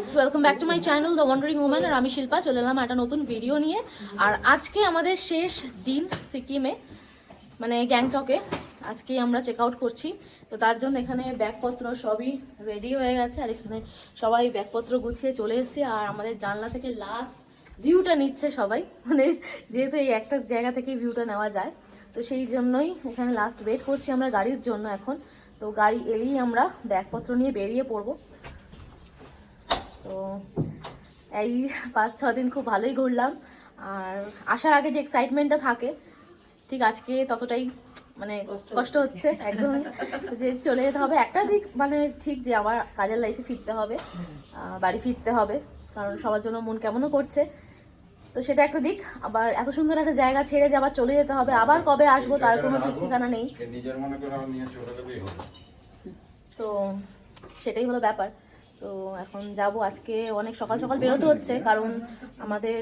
Friends welcome back to my channel the wandering woman আর আমি শিল্পা, চলে এলাম একটা নতুন ভিডিও নিয়ে। আর আজকে আমাদের শেষ দিন সিকিমে মানে গ্যাংটকে। আজকেই আমরা চেক আউট করছি। তো তার জন্য এখানে ব্যাগপত্র সবই রেডি হয়ে গেছে, আর এখানে সবাই ব্যাগপত্র গুছিয়ে চলে এসেছে। আর আমাদের জানলা থেকে লাস্ট ভিউটা নিচ্ছে সবাই। মানে যেহেতু এই একটা জায়গা থেকেই ভিউটা নেওয়া যায়। তো সেই জন্যই এখানে লাস্ট ওয়েট করছি আমরা গাড়ির জন্য এখন। তো গাড়ি এলেই আমরা ব্যাগপত্র নিয়ে বেরিয়ে পড়ব। তো এই পাঁচ ছ দিন খুব ভালোই ঘুরলাম। আর আসার আগে যে এক্সাইটমেন্টটা থাকে ঠিক আজকে ততটাই মানে কষ্ট হচ্ছে। একদমই। যে চলে যেতে হবে। একটা দিক মানে ঠিক যে আবার কাজের লাইফে ফিরতে হবে বাড়ি ফিরতে হবে কারণ সবার জন্য মন কেমনও করছে। তো সেটা একটা দিক। আবার এত সুন্দর একটা জায়গা ছেড়ে যে আবার চলে যেতে হবে আবার কবে আসব তার কোনো ঠিক ঠিকানা নেই। কে নিজের মনে করে আমার নিয়ে চলে গেলেই হবে। তো সেটাই হলো ব্যাপার। তো এখন যাব আজকে। অনেক সকাল সকাল বেরোতে হচ্ছে, কারণ আমাদের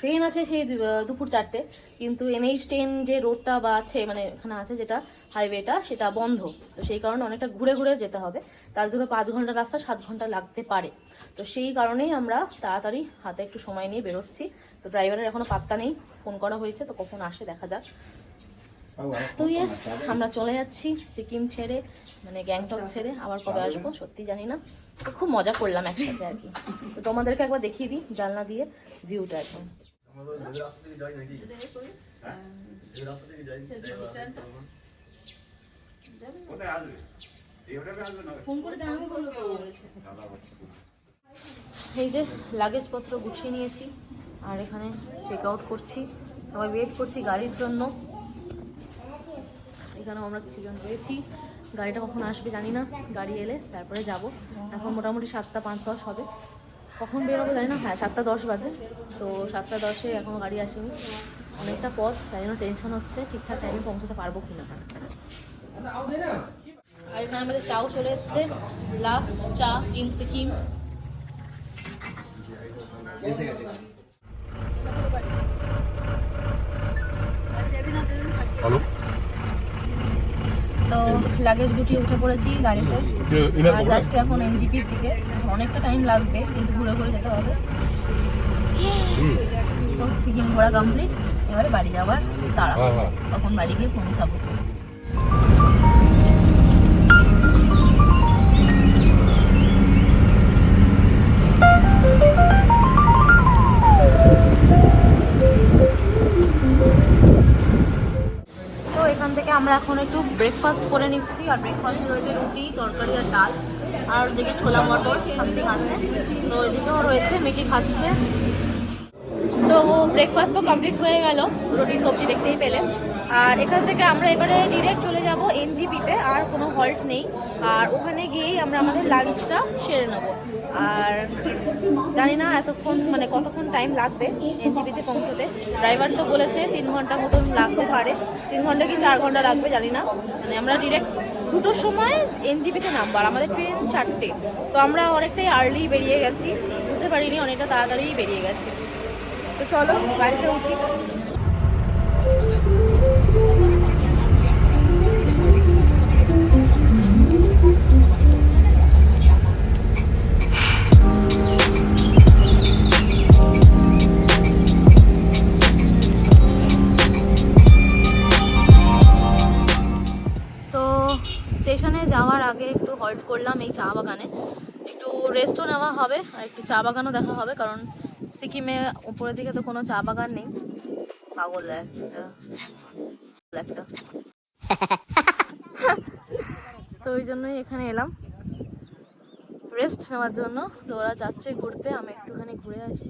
ট্রেন আছে সেই দুপুর চারটে। কিন্তু এনএইচ ট্রেন যে রোডটা বা আছে মানে এখানে আছে যেটা হাইওয়েটা সেটা বন্ধ। তো সেই কারণে অনেকটা ঘুরে ঘুরে যেতে হবে। তার জন্য পাঁচ ঘণ্টা রাস্তা, সাত ঘণ্টা লাগতে পারে। তো সেই কারণেই আমরা তাড়াতাড়ি হাতে একটু সময় নিয়ে বেরোচ্ছি। তো ড্রাইভারের এখনও পাত্তা নেই ফোন করা হয়েছে, তো কখন আসে দেখা যাক। তো ইয়েস আমরা চলে যাচ্ছি সিকিম ছেড়ে মানে গ্যাংটক ছেড়ে আবার কবে আসব সত্যি জানি না। তো খুব মজা করলাম একসাথে আর কি। তো তোমাদেরকে একবার দেখিয়ে দিই জানলা দিয়ে ভিউটা একদম। এই যে লাগেজপত্র গুছিয়ে নিয়েছি আর এখানে চেক আউট করছি। সবাই ওয়েট করছি গাড়ির জন্য। এখানেও আমরা কিছুজন রয়েছি। গাড়িটা কখন আসবে জানি না। গাড়ি এলে তারপরে যাব। এখন মোটামুটি সাতটা পাঁচ দশ হবে। কখন বেরোবো জানি না। হ্যাঁ সাতটা দশ বাজে। তো সাতটা দশে এখনও গাড়ি আসেনি। অনেকটা পথ, তাই জন্য টেনশন হচ্ছে। ঠিকঠাক টাইমে পৌঁছতে পারব কি না আর এখানে আমাদের চাও চলে এসছে। Last chai in Sikkim hello তো লাগেজ গুটিয়ে উঠে পড়েছি গাড়িতে। আর যাচ্ছি এখন এনজিপির দিকে। অনেকটা টাইম লাগবে কিন্তু ঘুরে ঘুরে যেতে হবে। তো সিকিম ঘোরা কমপ্লিট এবারে বাড়ি যাওয়ার তাড়া। হ্যাঁ, হ্যাঁ। তখন বাড়ি গিয়ে পৌঁছাবো। তো আমরা এখন একটু ব্রেকফাস্ট করে নিচ্ছি। আর ব্রেকফাস্টে রয়েছে রুটি, তরকারি আর ডাল। আর ওদিকে ছোলা মটর সামথিং আছে। তো এদিকেও রয়েছে মিটি খাচ্ছে। তো ব্রেকফাস্ট তো কমপ্লিট হয়ে গেল। রুটি সবজি দেখতেই পেলে। আর এখান থেকে আমরা এবারে ডিরেক্ট চলে যাব এনজিপিতে। আর কোনো হল্ট নেই। আর ওখানে গিয়েই আমরা আমাদের লাঞ্চটা সেরে নেব। আর জানি না এতক্ষণ মানে কতক্ষণ টাইম লাগবে এনজিপিতে পৌঁছতে। ড্রাইভার তো বলেছে তিন ঘণ্টা মতন লাগতে পারে। তিন ঘণ্টা কি চার ঘণ্টা লাগবে জানি না। মানে আমরা ডিরেক্ট দুটোর সময় এনজিপিতে নামবো, আর আমাদের ট্রেন চারটে। তো আমরা অনেকটাই আর্লি বেরিয়ে গেছি। বুঝতে পারিনি, অনেকটা তাড়াতাড়ি বেরিয়ে গেছি। তো চলো, গাড়িতে উঠি। স্টেশনে যাওয়ার আগে একটু হল্ট করলাম এই চা বাগানে। একটু রেস্টও নেওয়া হবে, আর একটু চা বাগানও দেখা হবে, কারণ সিকিমে উপরের দিকে তো কোনো চা বাগান নেই। পাগল একটা। তো ওই জন্যই এখানে এলাম। রেস্ট নেওয়ার জন্য, তো ওরা যাচ্ছে ঘুরতে, আমি একটুখানি ঘুরে আসি।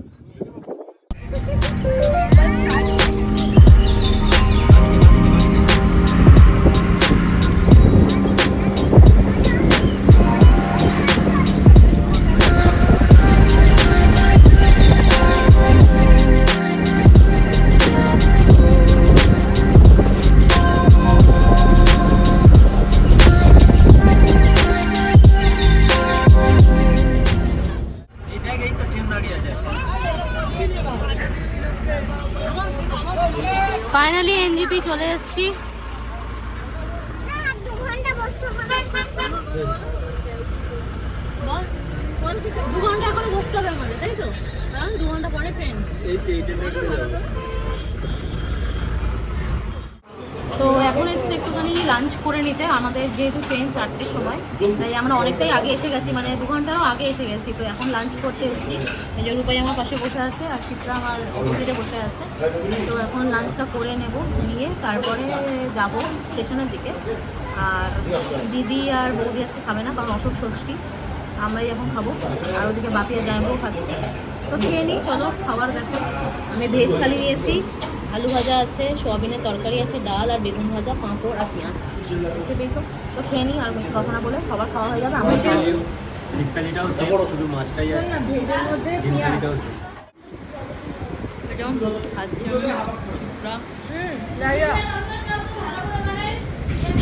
ফাইনালি এনজিপি চলে এসেছি। দু ঘণ্টা এখনও বসতে হবে আমাদের তাই তো? কারণ দু ঘণ্টা পরে ট্রেন এখন একটুখানি লাঞ্চ করে নিতে। আমাদের যেহেতু ট্রেন চারটের সময়, তাই আমরা অনেকটাই আগে এসে গেছি মানে দু ঘন্টারও আগে এসে গেছি। তো এখন লাঞ্চ করতে এসেছি। এই যে রূপাই আমার পাশে বসে আছে আর শিপ্রা আমার অপোজিটে বসে আছে। তো এখন লাঞ্চটা করে নেব, নিয়ে তারপরে যাব স্টেশনের দিকে। আর দিদি আর বৌদি আজকে খাবে না, কারণ অশোক ষষ্ঠী। আমরাই এখন খাব। আর ওদিকে বাপিয়া জামাইবাবু খাচ্ছে। তো খেয়ে নিই, চলো, খাবার দেখো। আমি ভেজ থালি নিয়েছি। আলু ভাজা আছে সোয়াবিনের তরকারি আছে ডাল আর বেগুন ভাজা পাঁপড় আর পেঁয়াজ। দেখতে পেয়েছ? তো খেয়ে নিই আর বেশি কথা না বলে খাবার খাওয়া হয়ে যাবে। আমরা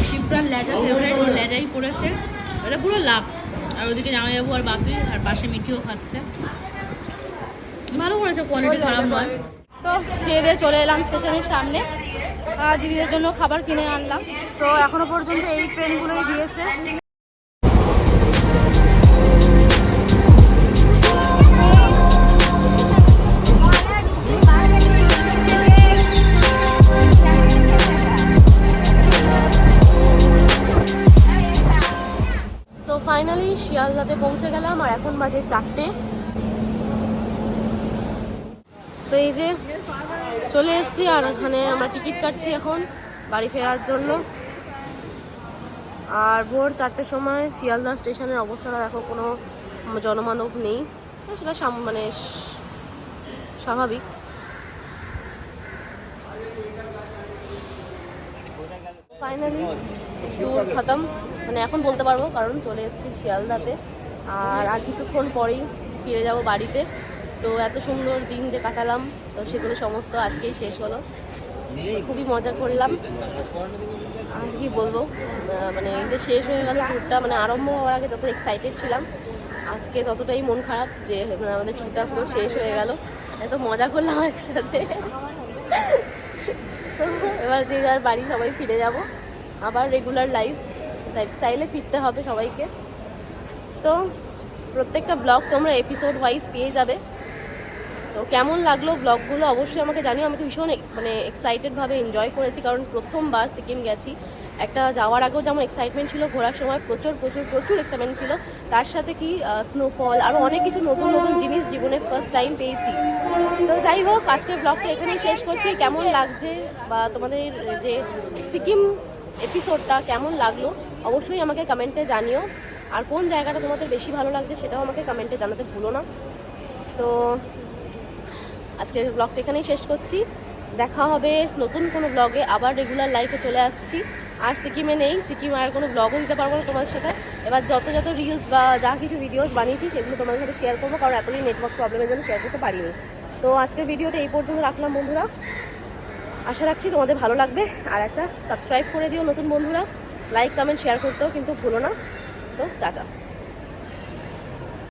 শিপ্রার লেজা ফেভারিট ওর লেজাই পড়েছে। এটা পুরো লাভ আর ওদিকে জামাইবাবু আর বাপি আর পাশে মিঠিও খাচ্ছে। ভালো করেছে কোয়ালিটি খারাপ নয়। তো খেয়ে দিয়ে চলে এলাম স্টেশনের সামনে। আর দিদিদের জন্য খাবার কিনে আনলাম। তো এখনও পর্যন্ত এই ট্রেনগুলোই দিয়েছে। ফাইনালি শিয়ালদাতে পৌঁছে গেলাম, আর এখন বাজে চারটে। তো এই যে চলে এসেছি আর এখানে আমরা টিকিট কাটছি এখন বাড়ি ফেরার জন্য। আর ভোর চারটের সময় শিয়ালদা স্টেশনের অবস্থাটা দেখো, কোনো জনমানব নেই। সেটা মানে স্বাভাবিক। ফাইনালি ট্যুর খতম। মানে এখন বলতে পারব, কারণ চলে এসেছি শিয়ালদাতে। আর আর কিছুক্ষণ পরেই ফিরে যাব বাড়িতে। তো এত সুন্দর দিন যে কাটালাম, তো সেগুলো সমস্ত আজকেই শেষ হলো। খুবই মজা করলাম। আর কি বলব মানে যে শেষ হয়ে গেল ট্যুরটা মানে আরম্ভ হওয়ার আগে যত এক্সাইটেড ছিলাম, আজকে ততটাই মন খারাপ যে মানে আমাদের ট্যুরটা পুরো শেষ হয়ে গেল। এত মজা করলাম একসাথে। এবার যে যার বাড়ি সবাই ফিরে যাব। আবার রেগুলার লাইফ লাইফস্টাইলে ফিরতে হবে সবাইকে। তো প্রত্যেকটা ব্লগ তোমরা এপিসোড ওয়াইজ পেয়ে যাবে। তো কেমন লাগল ব্লগগুলো অবশ্যই আমাকে জানিও, আমি তো ভীষণ মানে এক্সাইটেডভাবে এনজয় করেছি, কারণ প্রথমবার সিকিম গেছি। একটা যাওয়ার আগেও যেমন এক্সাইটমেন্ট ছিল, ঘোরার সময় প্রচুর প্রচুর প্রচুর এক্সাইটমেন্ট ছিল। তার সাথে কি স্নোফল আরও অনেক কিছু নতুন নতুন জিনিস জীবনে ফার্স্ট টাইম পেয়েছি। তো যাই হোক, আজকের ব্লগটা এখানেই শেষ করছি। কেমন লাগছে বা তোমাদের যে সিকিম এপিসোডটা কেমন লাগল? অবশ্যই আমাকে কমেন্টে জানিও। আর কোন জায়গাটা তোমাদের বেশি ভালো লাগছে, সেটাও আমাকে কমেন্টে জানাতে ভুলো না। তো আজকের ব্লগটা এখানেই শেষ করছি। দেখা হবে নতুন কোনো ব্লগে আবার রেগুলার লাইফে চলে আসছি। আর সিকিমে নেই। সিকিমে আর কোনো ব্লগও দিতে পারব না তোমাদের সাথে। এবার যত যত রিলস বা যা কিছু ভিডিওস বানিয়েছি, সেগুলো তোমাদের সাথে শেয়ার করব। কারণ এতদিন নেটওয়ার্ক প্রবলেমের জন্য শেয়ার করতে পারিনি। তো আজকের ভিডিওটা এই পর্যন্ত রাখলাম, বন্ধুরা। আশা রাখছি তোমাদের ভালো লাগবে। আর একটা সাবস্ক্রাইব করে দিও নতুন বন্ধুরা। লাইক কমেন্ট শেয়ার করতেও কিন্তু ভুলো না। তো টাটা।